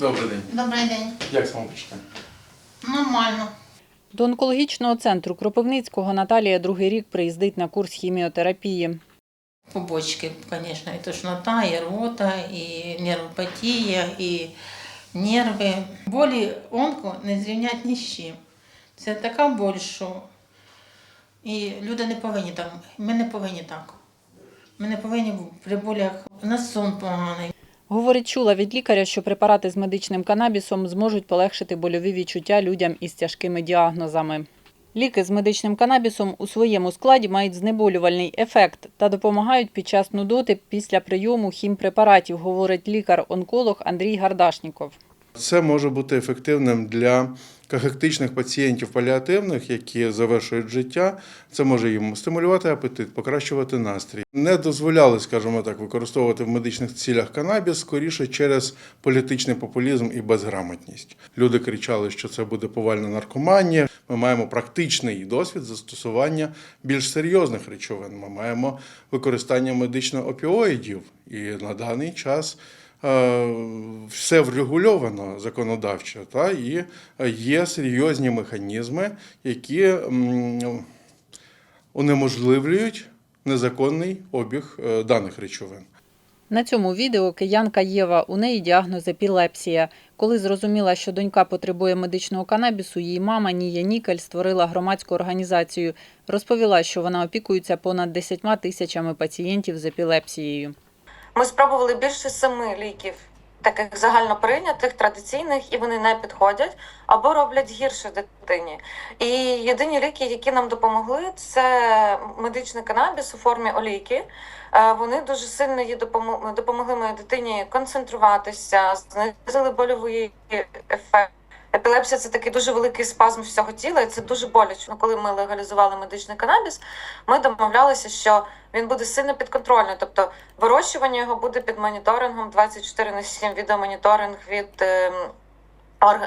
Добрий день. Добрий день. Як самопочуття? Нормально. До онкологічного центру Кропивницького Наталія другий рік приїздить на курс хіміотерапії. Побочки, звісно, і тошнота, і рота, і нервопатія, і нерви. Болі онко не зрівнять ні з чим. Це така боль, що і люди не повинні так. Ми не повинні так. Ми не повинні при болях. У нас сон поганий. Говорить, чула від лікаря, що препарати з медичним канабісом зможуть полегшити больові відчуття людям із тяжкими діагнозами. Ліки з медичним канабісом у своєму складі мають знеболювальний ефект та допомагають під час нудоти після прийому хімпрепаратів, говорить лікар-онколог Андрій Гардашніков. Це може бути ефективним для кахектичних пацієнтів паліативних, які завершують життя. Це може їм стимулювати апетит, покращувати настрій. Не дозволяли, скажімо так, використовувати в медичних цілях канабіс скоріше через політичний популізм і безграмотність. Люди кричали, що це буде повальна наркоманія. Ми маємо практичний досвід застосування більш серйозних речовин. Ми маємо використання медично опіоїдів, і на даний час. Е, все врегульовано законодавчо, та і є серйозні механізми, які унеможливлюють незаконний обіг е, даних речовин. На цьому відео киянка Єва, у неї діагноз епілепсія. Коли зрозуміла, що донька потребує медичного канабісу, її мама Нія Нікель створила громадську організацію. Розповіла, що вона опікується понад 10 тисячами пацієнтів з епілепсією. Ми спробували більше семи ліків, таких загально прийнятих, традиційних, і вони не підходять або роблять гірше дитині. І єдині ліки, які нам допомогли, це медичний канабіс у формі олійки. Е, Вони дуже сильно їй допомо- допомогли моїй дитині концентруватися, знизили больовий ефект. Епілепсія це такий дуже великий спазм всього тіла, і це дуже боляче. Ну, Коли ми легалізували медичний канабіс, ми домовлялися, що він буде сильно підконтрольний. Тобто вирощування його буде під моніторингом 24 на 7, відеомоніторинг від ем,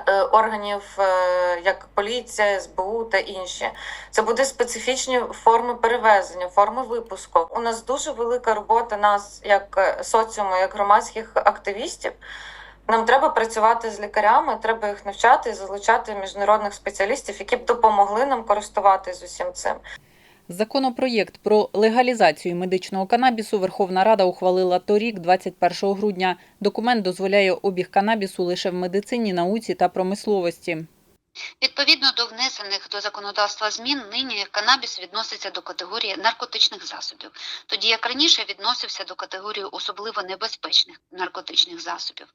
е, органів, е, як поліція, СБУ та інші. Це буде специфічні форми перевезення, форми випуску. У нас дуже велика робота нас, як е, соціуму, як громадських активістів. Нам треба працювати з лікарями, треба їх навчати і залучати міжнародних спеціалістів, які б допомогли нам користуватись усім цим. Законопроєкт про легалізацію медичного канабісу Верховна Рада ухвалила торік, 21 грудня. Документ дозволяє обіг канабісу лише в медицині, науці та промисловості. Відповідно до внесених до законодавства змін, нині канабіс відноситься до категорії наркотичних засобів, тоді як раніше відносився до категорії особливо небезпечних наркотичних засобів.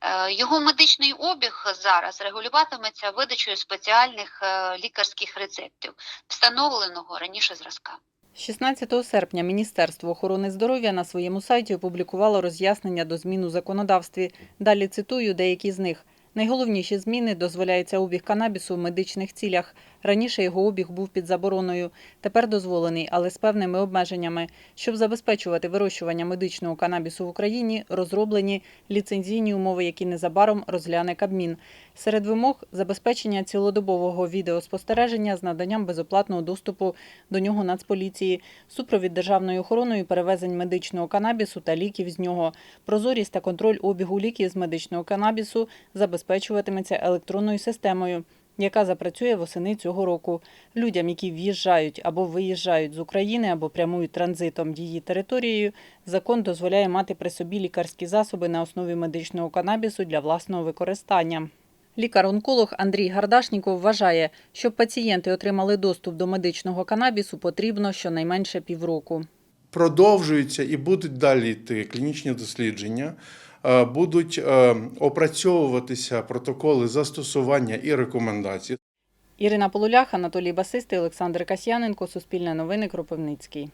Е, Його медичний обіг зараз регулюватиметься видачею спеціальних е, лікарських рецептів, встановленого раніше зразка. 16 серпня Міністерство охорони здоров'я на своєму сайті опублікувало роз'яснення до змін у законодавстві. Далі цитую деякі з них. Найголовніші зміни дозволяється обіг канабісу в медичних цілях. Раніше його обіг був під забороною, тепер дозволений, але з певними обмеженнями. Щоб забезпечувати вирощування медичного канабісу в Україні, розроблені ліцензійні умови, які незабаром розгляне Кабмін. Серед вимог забезпечення цілодобового відеоспостереження з наданням безоплатного доступу до нього Нацполіції, супровід державною охороною перевезень медичного канабісу та ліків з нього. Прозорість та контроль обігу ліків з медичного канабісу забезпечуватиметься електронною системою. Яка запрацює восени цього року людям, які в'їжджають або виїжджають з України або прямують транзитом її територією, закон дозволяє мати при собі лікарські засоби на основі медичного канабісу для власного використання. Лікар-онколог Андрій Гардашніков вважає, щоб пацієнти отримали доступ до медичного канабісу, потрібно щонайменше півроку. Продовжуються і будуть далі йти клінічні дослідження. е, Будуть е, опрацьовуватися протоколи застосування і рекомендацій. Ірина Полулях, Анатолій Басистий, Олександр Касьяненко, Суспільне новини, Кропивницький.